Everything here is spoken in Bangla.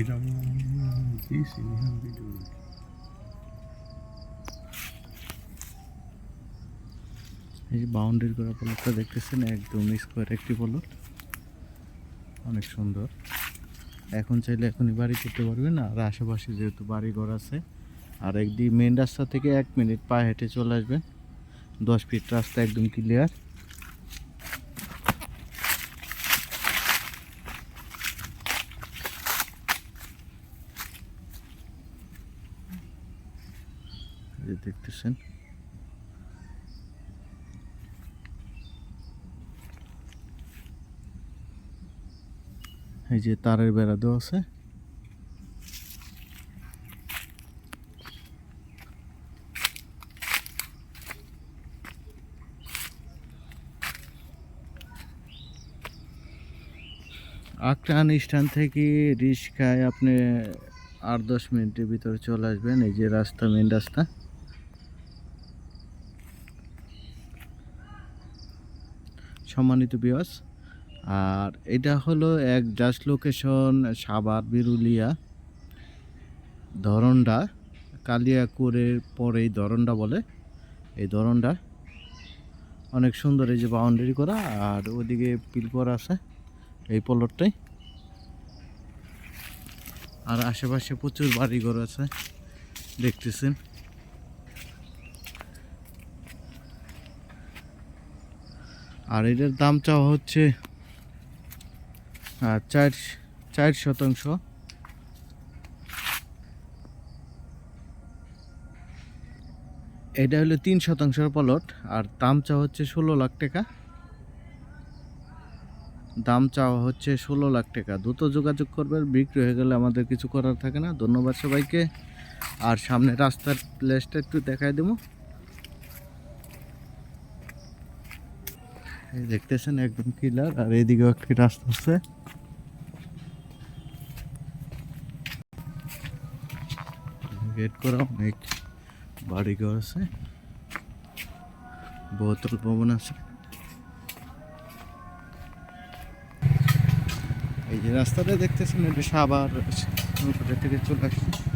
এটা এই যে বাউন্ডারি করা প্লটটা দেখতেছেন, একদম স্কোয়ার একটি প্লট অনেক সুন্দর। এখন চাইলে এখনই বাড়ি করতে পারবেন, আর আশেপাশে যেহেতু বাড়ি ঘর আছে, আর একদিন মেন রাস্তা থেকে এক মিনিট পায়ে হেঁটে চলে আসবেন। দশ ফিট রাস্তা একদম ক্লিয়ার দেখতেছেন। এই যে তারের বেড়া দেওয়া আছে। আক্রান স্ট্যান্ড থেকে রিক্সায় আপনি আট দশ মিনিটের ভিতরে চলে আসবেন, এই যে রাস্তা মেন রাস্তা। সম্মানিত বিয়স আর এটা হলো এক জাস্ট লোকেশন সাভার, বিরুলিয়া, ধরনডা, কালিয়াকুরের পরেই ধরনডা বলে, এই ধরনডা। অনেক সুন্দর এই যে বাউন্ডারি করা, আর ওদিকে পিল করা আছে। এই পলটটাই। আর আশেপাশে প্রচুর বাড়িঘর আছে, দেখতেছেন। আর এটার দাম চাওয়া হচ্ছে চার চার শতাংশ। এটা হলো তিন শতাংশের প্লট, আর দাম চাওয়া হচ্ছে ষোলো লাখ টাকা। দাম চাওয়া হচ্ছে ষোলো লাখ টাকা। দ্রুত যোগাযোগ করবেন, বিক্রি হয়ে গেলে আমাদের কিছু করার থাকে না। ধন্যবাদ সবাইকে। আর সামনে রাস্তার প্লেসটা একটু দেখাই দেবো। দেখতেছেন, একদম ক্লিয়ার আর এইদিকেও একটি রাস্তা আছে। গেট করা অনেক বাড়িঘর আছে। বহুতল ভবন আছে। এই যে রাস্তাটা দেখতেছেন এটা সাবার থেকে চলে আসছে।